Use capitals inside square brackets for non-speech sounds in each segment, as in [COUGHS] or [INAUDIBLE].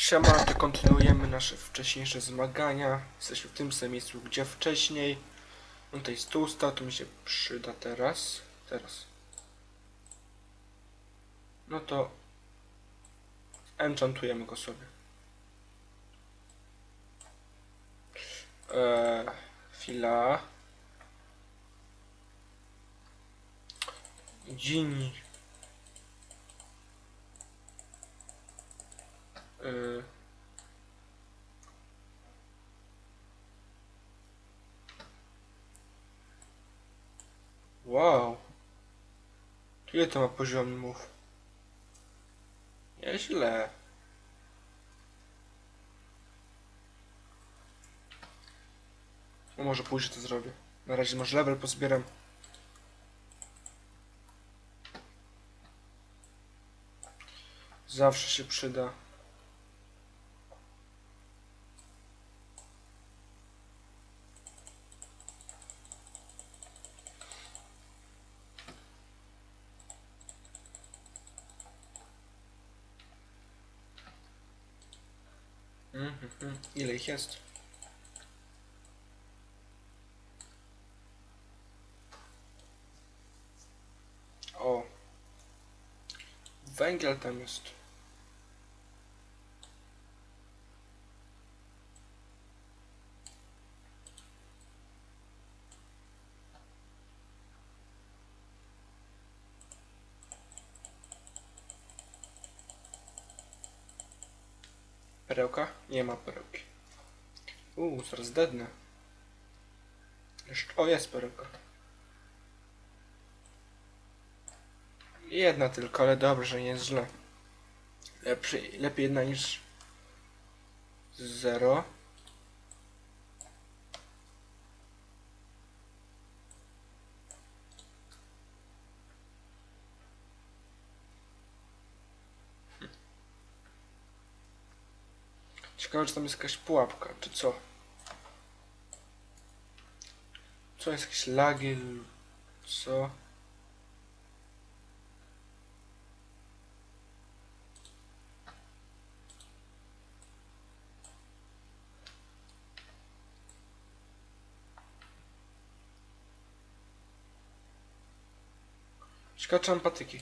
Siema, to kontynuujemy nasze wcześniejsze zmagania. Jesteśmy w tym samym miejscu, gdzie wcześniej. No tutaj stół stał, to mi się przyda teraz. Teraz. No to enchantujemy go sobie. Eee, chwila. Gini. Eee. Wow. Ile to ma poziomów? Nieźle. No może później to zrobię. Na razie może level pozbieram. Zawsze się przyda. Ile ich jest? O. Węgiel tam jest. Perełka? Nie ma perełki. Uuu, dednę. Jeszcze, o, jest perełka. Jedna tylko, ale dobrze, nie jest źle. Lepszy, lepiej jedna niż zero. Ciekawe, czy tam jest jakaś pułapka, czy co? Co, jest jakieś lagi? Co? Ciekawe, czy mam patyki?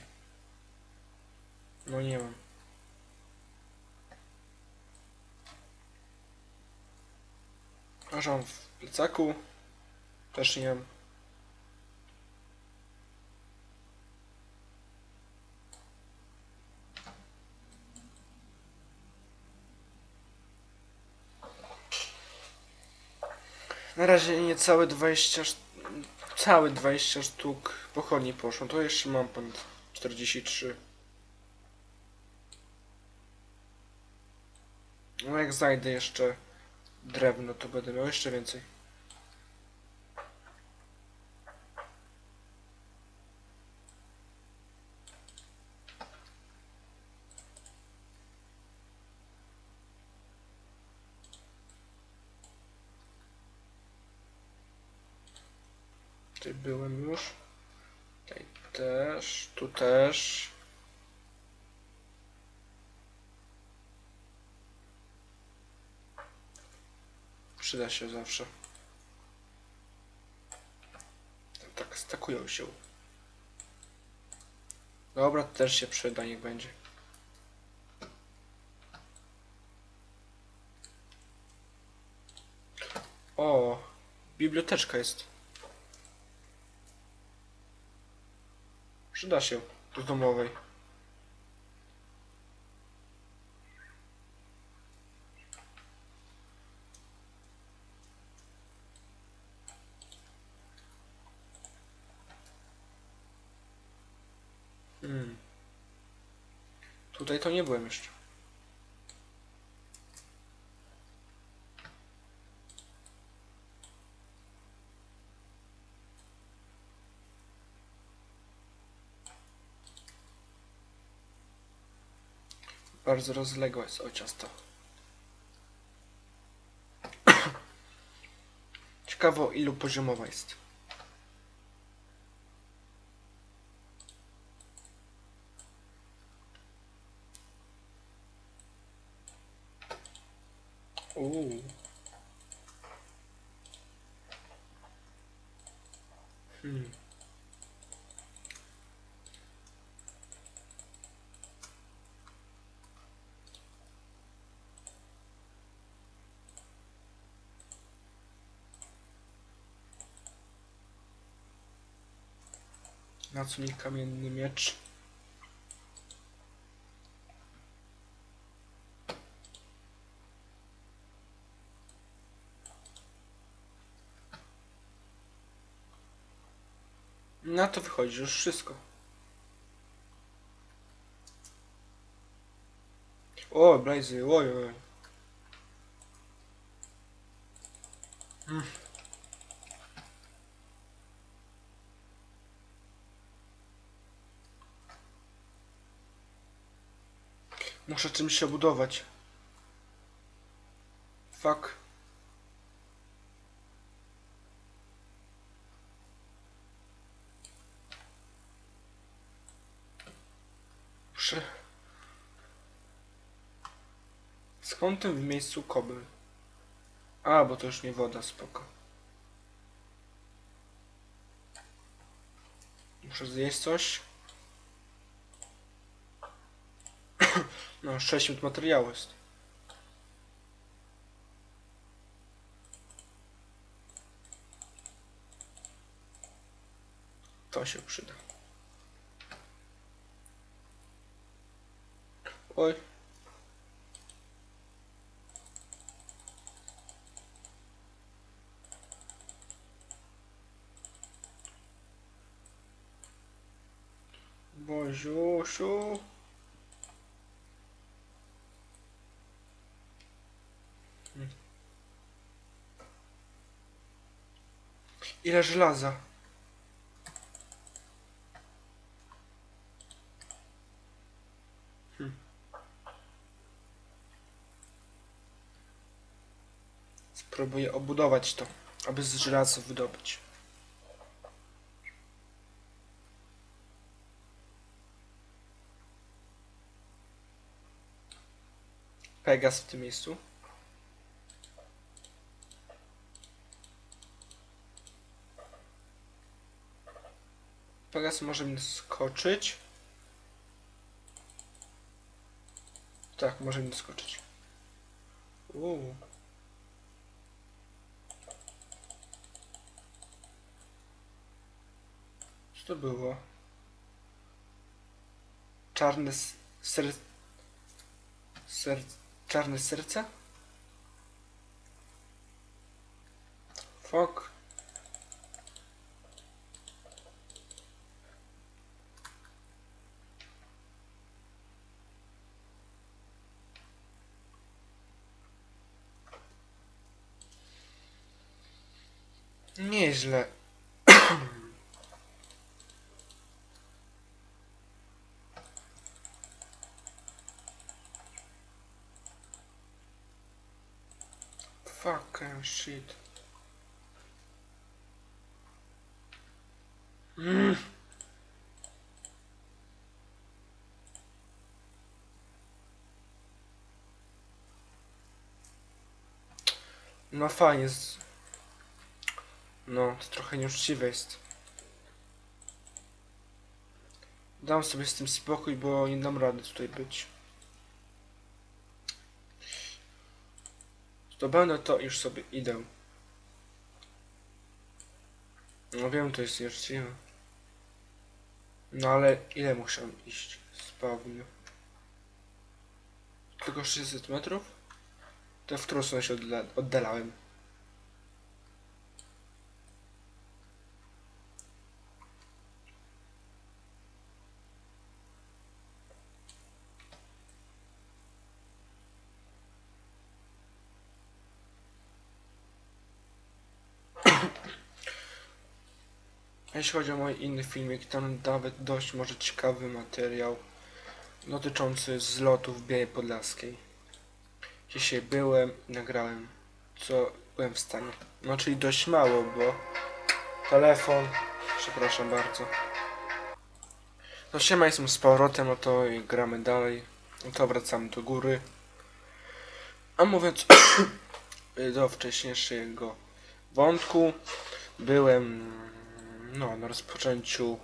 No nie mam. Mam w plecaku. Też nie mam. Na razie niecałe 20 szt- całe 20 sztuk pochodni poszło. To jeszcze mam ponad 43. No jak znajdę jeszcze drewno, to będę miał jeszcze więcej. Tutaj byłem już. Tutaj też, tu też. Przyda się zawsze. Tak, stakują się. Dobra, to też się przyda, niech będzie. O, biblioteczka jest. Przyda się do domowej. Hmm. Tutaj to nie byłem jeszcze. Bardzo rozległe [COUGHS] jest o ciasto. Ciekawe o ilu poziomowa jest. Uuu. Hmm. Na mi kamienny miecz? Na to wychodzi już wszystko. O, Blazy, oj, oj. Mm. Muszę czymś się budować. Fuck. Muszę... Skąd ten w miejscu kobyl? A, bo to już nie woda, spoko. Muszę zjeść coś. No, 6 minut materiału jest. To się przyda. Oj. Boziusiu. Hmm. Ile żelaza? Hmm. Spróbuję obudować to, aby z żelaza wydobyć. Pegas w tym miejscu. Pegas może mnie skoczyć. Tak, może mnie skoczyć. Uuu. Co to było? Czarne ser... ser... Czarne serce? Fuck. Nieźle. Fucking shit. Mm. No fajnie. Z- No, to trochę nieuczciwe jest. Dam sobie z tym spokój, bo nie dam rady tutaj być. Zdobędę to już sobie idę. No wiem, to jest nieuczciwe. No ale ile muszę iść? Spawn. Tylko 600 metrów? To w którą stronę się oddala- oddalałem? A Jeśli chodzi o mój inny filmik, tam nawet dość może ciekawy materiał dotyczący zlotów Białej Podlaskiej. Dzisiaj byłem nagrałem, co byłem w stanie. No, czyli dość mało, bo telefon, przepraszam bardzo. No siema, jestem z powrotem, no to gramy dalej. No to wracamy do góry. A mówiąc [COUGHS] do wcześniejszego wątku. Byłem no, na rozpoczęciu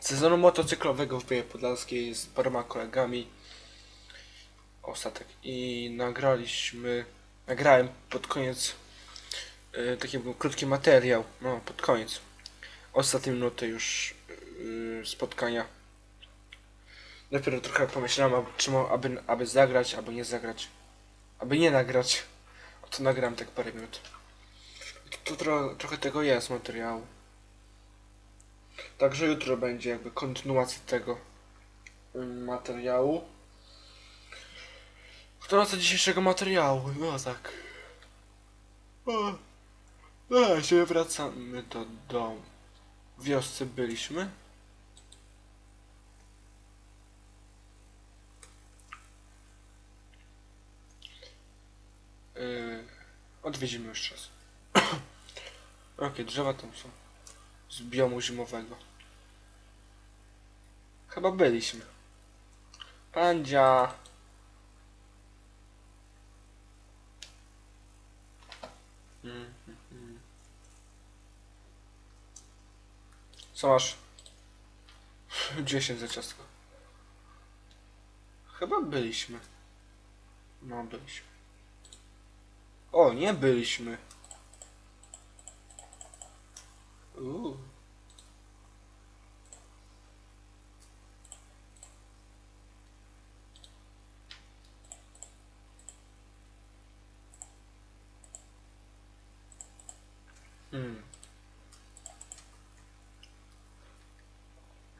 sezonu motocyklowego w Białej Podlaskiej z paroma kolegami. Ostatek. I nagraliśmy, nagrałem pod koniec y, taki był krótki materiał, no pod koniec. Ostatnie minuty już y, spotkania. Dopiero trochę pomyślałem, aby, czy aby, aby zagrać, albo nie zagrać. Aby nie nagrać. To nagram tak parę minut. To tro, trochę tego jest materiału. Także jutro będzie jakby kontynuacja tego ym, materiału. Kontynuacja dzisiejszego materiału, no tak. O, no, się wracamy do domu. Wiosce byliśmy. Yy, odwiedzimy jeszcze raz. Jakie drzewa tam są? Z biomu zimowego. Chyba byliśmy. Pandzia. Mm, mm, mm. Co masz? [LAUGHS] 10 za ciastko. Chyba byliśmy. No, byliśmy. O, nie byliśmy. Uuu. Hmm.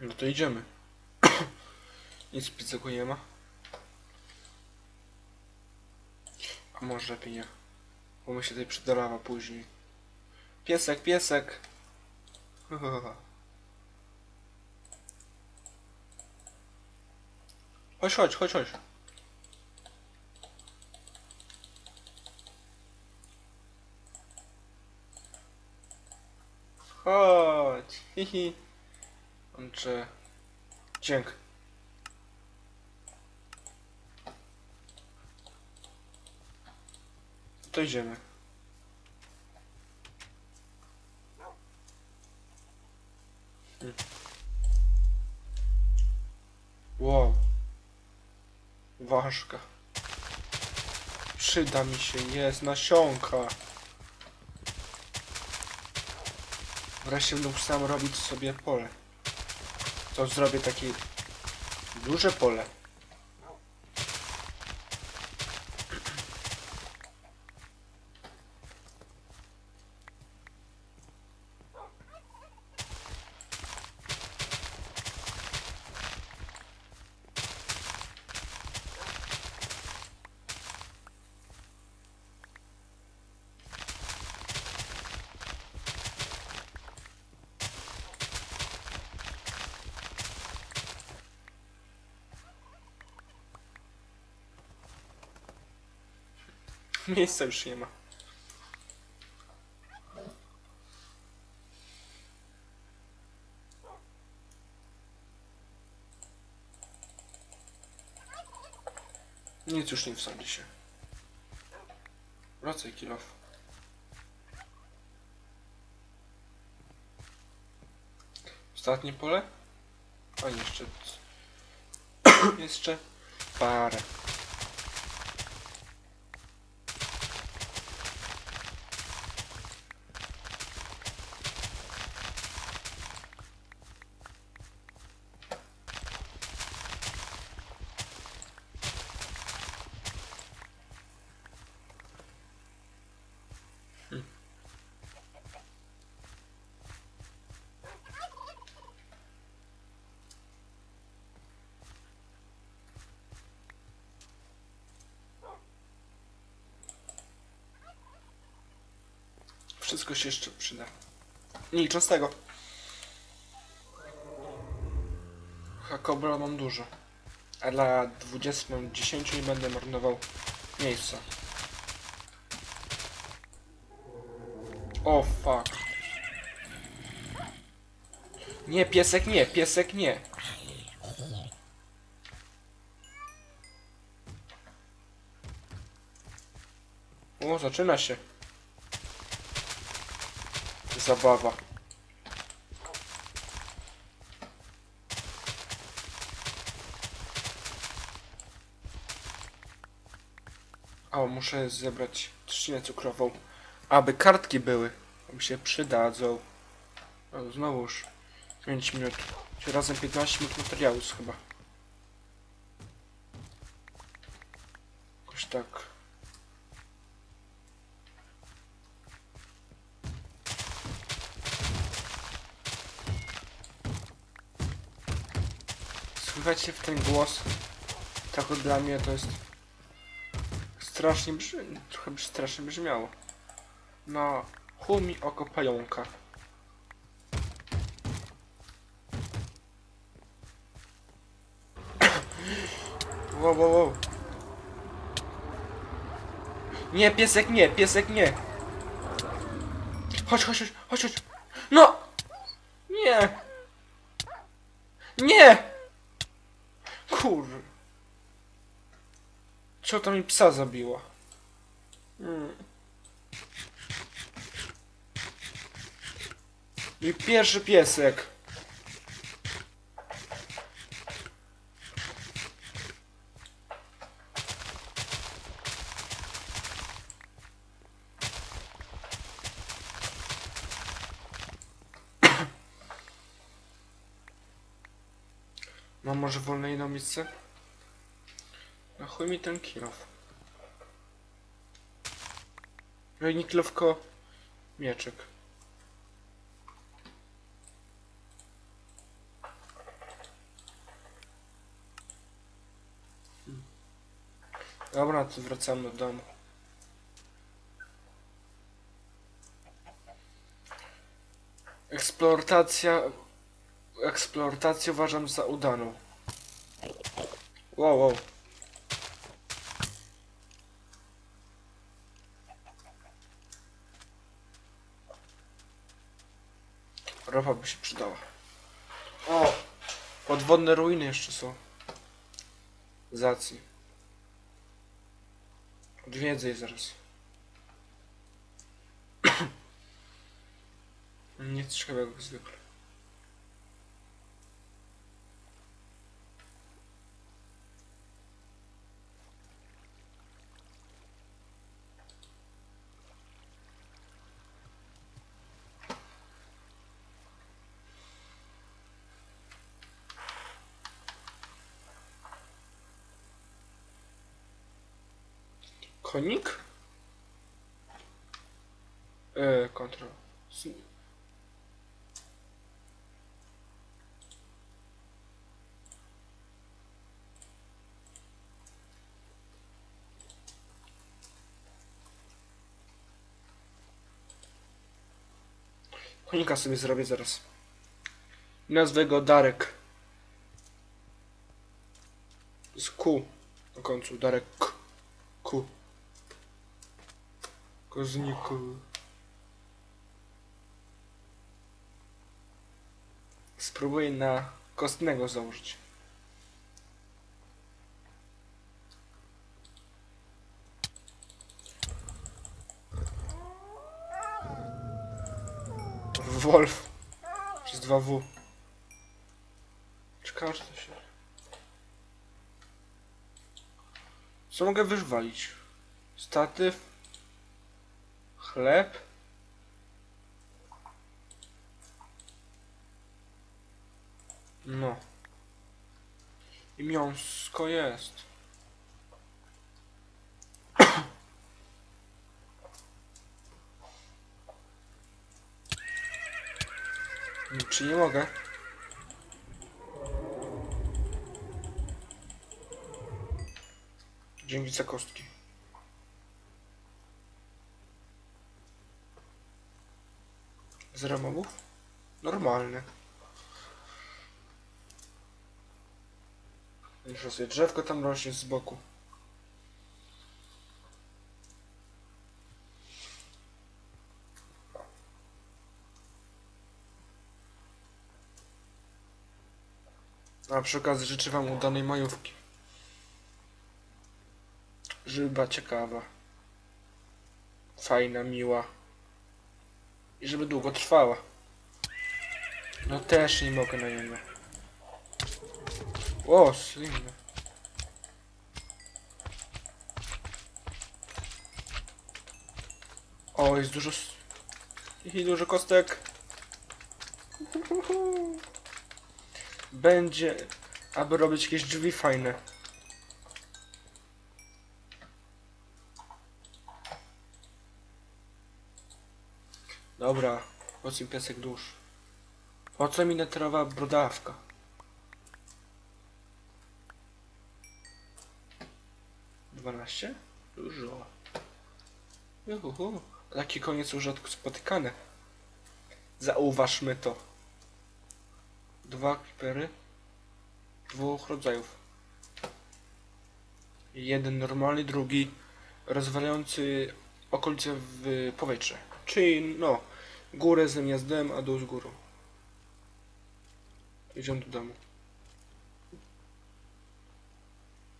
No to idziemy. [COUGHS] Nic pizzeku nie ma. A może lepiej nie. Bo my się tutaj przydalawa później. Piesek, piesek. [LAUGHS] Chodź, chodź, chodź, chodź. Chodź. Hihi. [LAUGHS] On czy... Dzięk. To idziemy. Wow. Ważka. Przyda mi się, jest nasionka. Wreszcie będę sam robić sobie pole. To zrobię takie duże pole. Miejsca już nie ma. Nic już nie wsadzi się. Wracaj, kilof. Ostatnie pole? A jeszcze... [COUGHS] jeszcze parę. Wszystko się jeszcze przyda. Nie licząc tego. Hakobra mam dużo. A dla 20 mam 10 nie będę marnował miejsca. O fuck. Nie, piesek nie, piesek nie. O, zaczyna się. Zabawa. O, muszę zebrać trzcinę cukrową. Aby kartki były. Mi się przydadzą. O, znowuż. 5 minut. Razem 15 minut materiału chyba. Jakoś tak. Słychać się w ten głos. Tak dla mnie to jest strasznie brzmi, trochę strasznie brzmiało. No, chuj mi oko pająka. [COUGHS] Wow, wow, wow. Nie, piesek nie, piesek nie. Chodź, chodź, chodź, chodź, chodź. No! Nie! Nie! Co to mi psa zabiła? Hmm. I pierwszy piesek. [COUGHS] Mam może wolne inne miejsce? Na chuj mi ten kilof. No i nie kilowko mieczek. Dobra, to wracamy do domu. Eksploatacja... Eksploatację uważam za udaną. Wow, wow. Ropa by się przydała. O! Podwodne ruiny jeszcze są. Zacji. Odwiedzę je zaraz. Nic ciekawego jak zwykle. Konik? Eee, kontrol. S- Konika sobie zrobię zaraz. Nazwę go Darek. Z Q na końcu. Darek Kozniku. Spróbuję na kostnego założyć. Wolf. Przez dwa W. Ciekawe, czy to się... Co mogę wyżwalić? Statyw. Chleb. No. I miąsko jest. [COUGHS] Czy nie mogę? Dzięki za kostki. Mobów? Normalny. Jeszcze sobie drzewko tam rośnie z boku. A przy okazji życzę wam udanej majówki. Żyba ciekawa. fajna, miła. I żeby długo trwała. No też nie mogę na niego. O, slimny. O, jest dużo... I dużo kostek. [LAUGHS] Będzie... Aby robić jakieś drzwi fajne. Dobra, mi piesek dusz? Po co mi neterowa brodawka? Dwanaście? Dużo. Juhu, taki koniec rzadko spotykany. Zauważmy to. Dwa klipery. Dwóch rodzajów. Jeden normalny, drugi rozwalający okolice w powietrze. Czyli no, górę zamiast dym, a dół z górą. Idziemy do domu.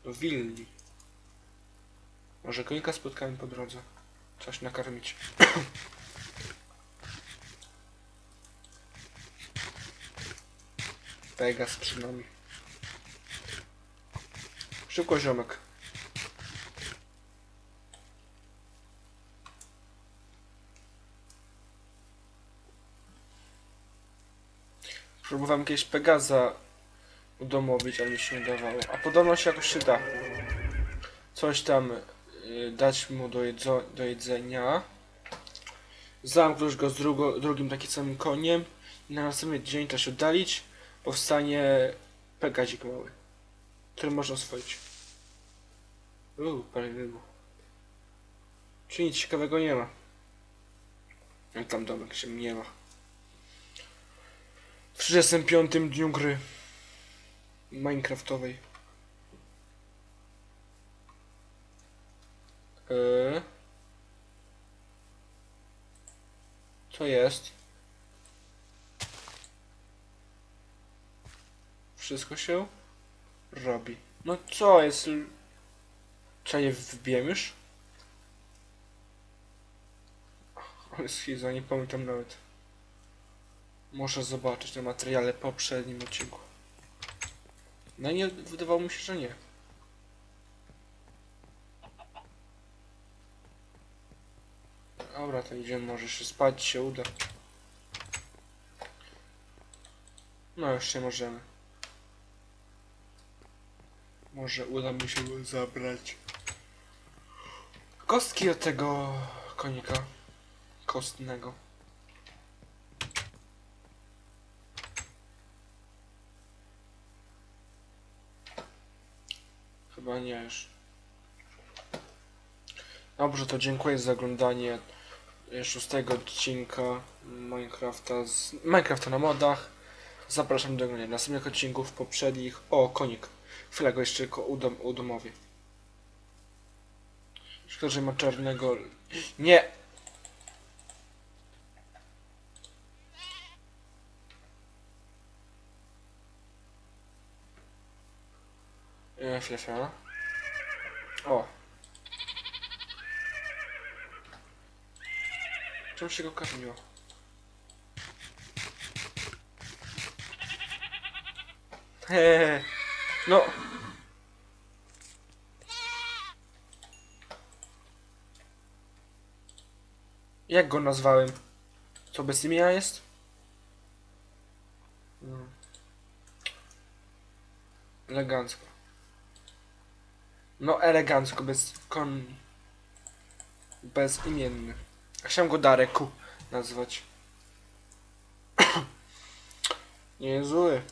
Do willi. Może konika spotkałem po drodze. Coś nakarmić. [COUGHS] Pegas przy nami. Szybko ziomek. Próbowałem kiedyś Pegaza udomowić, ale mi się nie dawało. A podobno się jakoś się da. Coś tam y, dać mu do, jedzo, do jedzenia. Zamknąć go z drugo, drugim takim samym koniem. I na następny dzień też oddalić. Powstanie Pegazik mały. Który można oswoić. Uuu, parę dymu. Czy nic ciekawego nie ma. Jak tam domek się nie ma. W 35 dniu gry Minecraftowej. Eee. Co jest? Wszystko się robi. No co jest? Czy je wbiłem już? [LAUGHS] Ale schizo, nie pamiętam nawet. Muszę zobaczyć na materiale po poprzednim odcinku. No nie, wydawało mi się, że nie. Dobra, to idziemy, może się spać się uda. No już nie możemy. Może uda mi się go zabrać. Kostki od tego konika. Kostnego. Chyba nie już. Dobrze, to dziękuję za oglądanie e, szóstego odcinka Minecrafta z Minecrafta na modach. Zapraszam do oglądania następnych odcinków poprzednich. O, konik. Chwilę go jeszcze tylko udom, udomowię. Szkoda, że ma czarnego... Nie! E, Chwilę, chwilę. O. Czym się go karmiło? Heee. No. Jak go nazwałem? Co bez imienia jest? Hmm. Elegancko. No elegancko, bez kon... Bezimienny. Chciałem go Dareku nazwać. [COUGHS] Nie jest zły.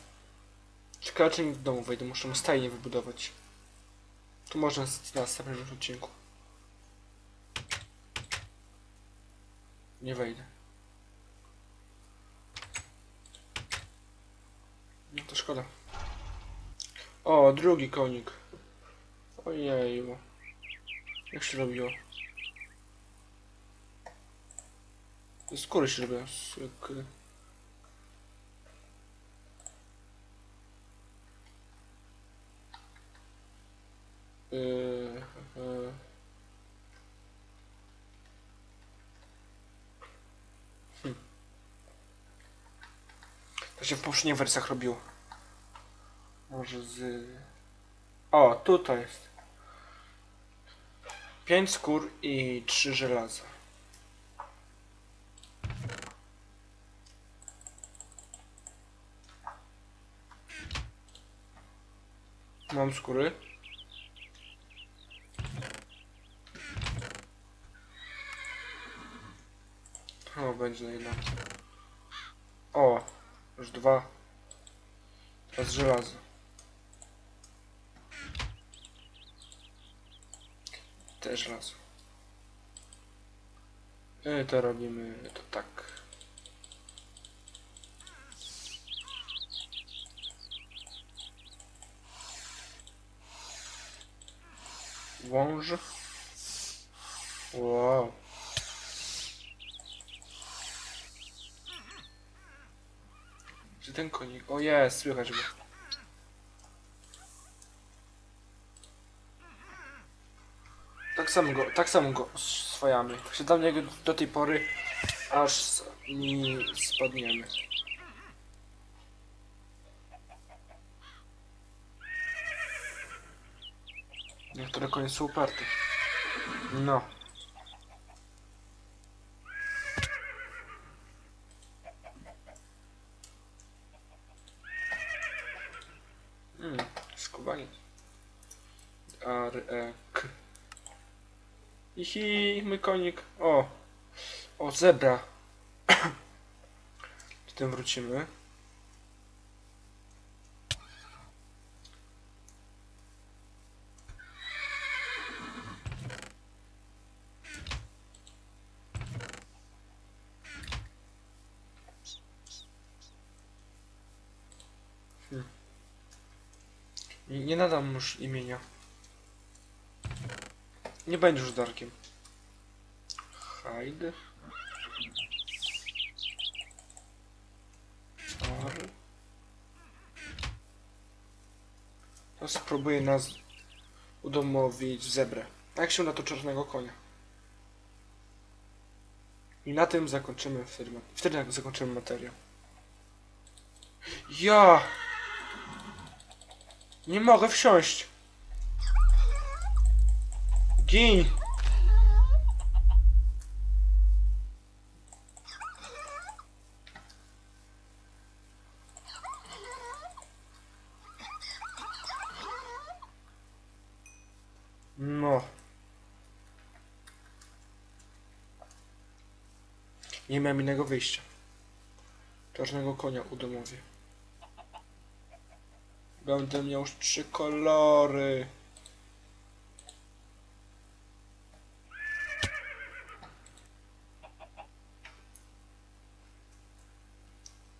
Ciekawe czy w domu wejdę, muszę mu stajnię wybudować. Tu można na następnym odcinku. Nie wejdę. No to szkoda. O, drugi konik. Ojeju. Jak się robiło? Skóry się robią. Jak... Yy, yy. Hm. To się w poprzednich wersjach robił. Może z... O, tutaj jest. Pięć skór i trzy żelaza. Mam skóry. O, będzie na jedno. O, już dwa. Teraz żelazo. Też żelazo. I to robimy to tak. Wąż. Wow. Gdzie ten konik? O jest, słychać go. Samo go, tak samo go swajamy. Siadam do niego do tej pory, aż nie spadniemy. Niektóre konie są uparte. No. Konik. O, o, zebra. [CLEARS THROAT] Do tym wrócimy. Nie, nie nadam już imienia. Nie będziesz Darkiem. Hide. Ar. To spróbuję nas udomowić zebrę. Jak się na to czarnego konia. I na tym zakończymy ma- wtedy zakończymy materiał. Ja! Nie mogę wsiąść. Gin! No. Nie miałem innego wyjścia. Czarnego konia udomowię. Będę miał już trzy kolory.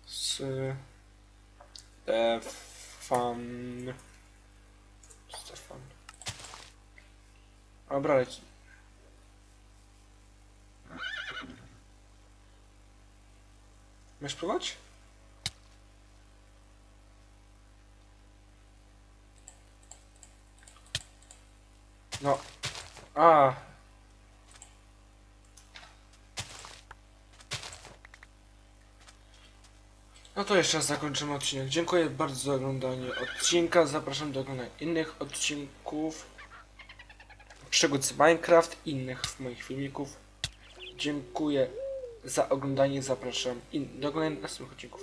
Stefan. Stefan. Dobra, leci. Masz próbować? No. A. No to jeszcze raz zakończymy odcinek. Dziękuję bardzo za oglądanie odcinka. Zapraszam do oglądania innych odcinków. Przygód z Minecraft, innych moich filmików. Dziękuję za oglądanie. Zapraszam in- do oglądania następnych odcinków.